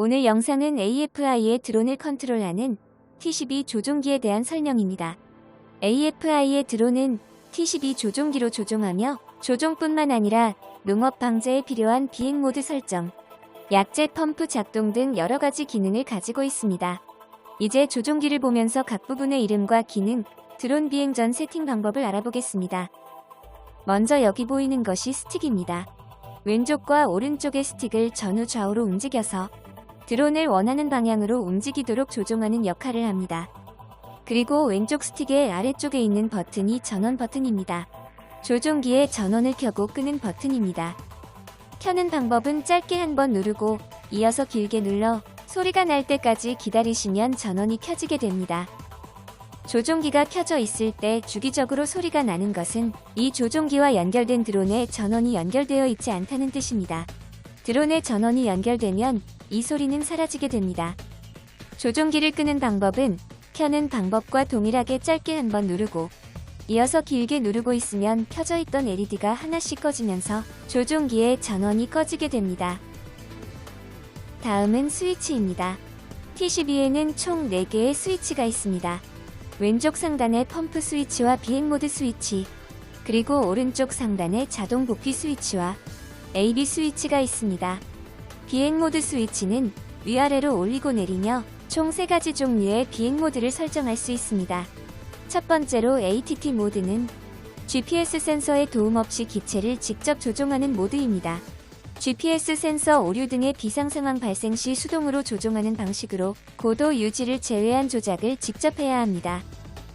오늘 영상은 AFI의 드론을 컨트롤하는 T12 조종기에 대한 설명입니다. AFI의 드론은 T12 조종기로 조종하며 조종뿐만 아니라 농업 방제에 필요한 비행 모드 설정, 약제 펌프 작동 등 여러 가지 기능을 가지고 있습니다. 이제 조종기를 보면서 각 부분의 이름과 기능, 드론 비행 전 세팅 방법을 알아보겠습니다. 먼저 여기 보이는 것이 스틱입니다. 왼쪽과 오른쪽의 스틱을 전후 좌우로 움직여서 드론을 원하는 방향으로 움직이도록 조종하는 역할을 합니다. 그리고 왼쪽 스틱의 아래쪽에 있는 버튼이 전원 버튼입니다. 조종기의 전원을 켜고 끄는 버튼입니다. 켜는 방법은 짧게 한 번 누르고 이어서 길게 눌러 소리가 날 때까지 기다리시면 전원이 켜지게 됩니다. 조종기가 켜져 있을 때 주기적으로 소리가 나는 것은 이 조종기와 연결된 드론에 전원이 연결되어 있지 않다는 뜻입니다. 드론에 전원이 연결되면 이 소리는 사라지게 됩니다. 조종기를 끄는 방법은 켜는 방법과 동일하게 짧게 한 번 누르고 이어서 길게 누르고 있으면 켜져 있던 LED가 하나씩 꺼지면서 조종기의 전원이 꺼지게 됩니다. 다음은 스위치입니다. T12에는 총 4개의 스위치가 있습니다. 왼쪽 상단에 펌프 스위치와 비행 모드 스위치, 그리고 오른쪽 상단에 자동 복귀 스위치와 AB 스위치가 있습니다. 비행 모드 스위치는 위아래로 올리고 내리며 총 3가지 종류의 비행 모드를 설정할 수 있습니다. 첫 번째로 ATT 모드는 GPS 센서의 도움 없이 기체를 직접 조종하는 모드입니다. GPS 센서 오류 등의 비상 상황 발생 시 수동으로 조종하는 방식으로 고도 유지를 제외한 조작을 직접 해야 합니다.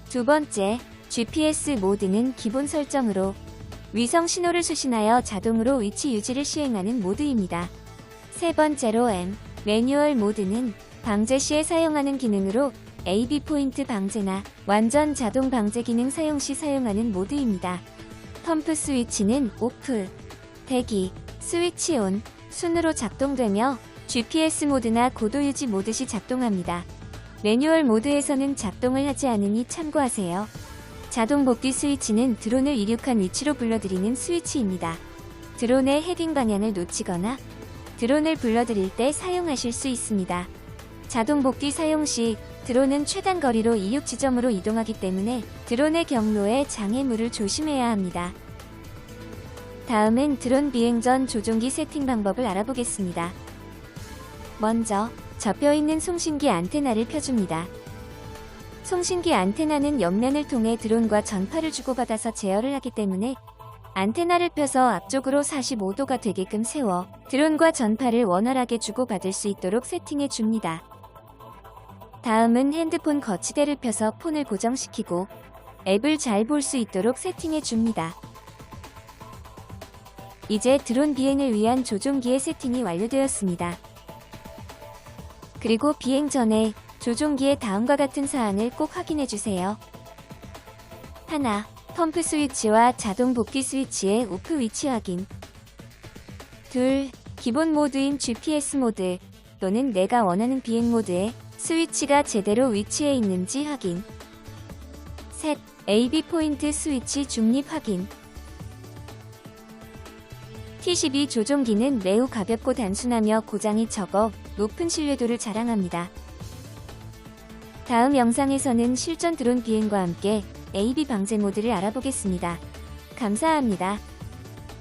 두 번째, GPS 모드는 기본 설정으로 위성 신호를 수신하여 자동으로 위치 유지를 시행하는 모드입니다. 세 번째로 M, 매뉴얼 모드는 방제 시에 사용하는 기능으로 AB 포인트 방제나 완전 자동 방제 기능 사용 시 사용하는 모드입니다. 펌프 스위치는 오프, 대기, 스위치 온, 순으로 작동되며 GPS 모드나 고도 유지 모드 시 작동합니다. 매뉴얼 모드에서는 작동을 하지 않으니 참고하세요. 자동 복귀 스위치는 드론을 이륙한 위치로 불러들이는 스위치입니다. 드론의 헤딩 방향을 놓치거나 드론을 불러들일 때 사용하실 수 있습니다. 자동 복귀 사용 시 드론은 최단 거리로 이륙 지점으로 이동하기 때문에 드론의 경로에 장애물을 조심해야 합니다. 다음은 드론 비행 전 조종기 세팅 방법을 알아보겠습니다. 먼저 접혀있는 송신기 안테나를 펴줍니다. 송신기 안테나는 옆면을 통해 드론과 전파를 주고받아서 제어를 하기 때문에 안테나를 펴서 앞쪽으로 45도가 되게끔 세워 드론과 전파를 원활하게 주고받을 수 있도록 세팅해 줍니다. 다음은 핸드폰 거치대를 펴서 폰을 고정시키고 앱을 잘 볼 수 있도록 세팅해 줍니다. 이제 드론 비행을 위한 조종기의 세팅이 완료되었습니다. 그리고 비행 전에 조종기의 다음과 같은 사항을 꼭 확인해 주세요. 하나, 펌프 스위치와 자동 복귀 스위치의 오프 위치 확인. 둘, 기본 모드인 GPS 모드 또는 내가 원하는 비행 모드에 스위치가 제대로 위치해 있는지 확인. 셋, AB 포인트 스위치 중립 확인. T12 조종기는 매우 가볍고 단순하며 고장이 적어 높은 신뢰도를 자랑합니다. 다음 영상에서는 실전 드론 비행과 함께 AB 방제 모드를 알아보겠습니다. 감사합니다.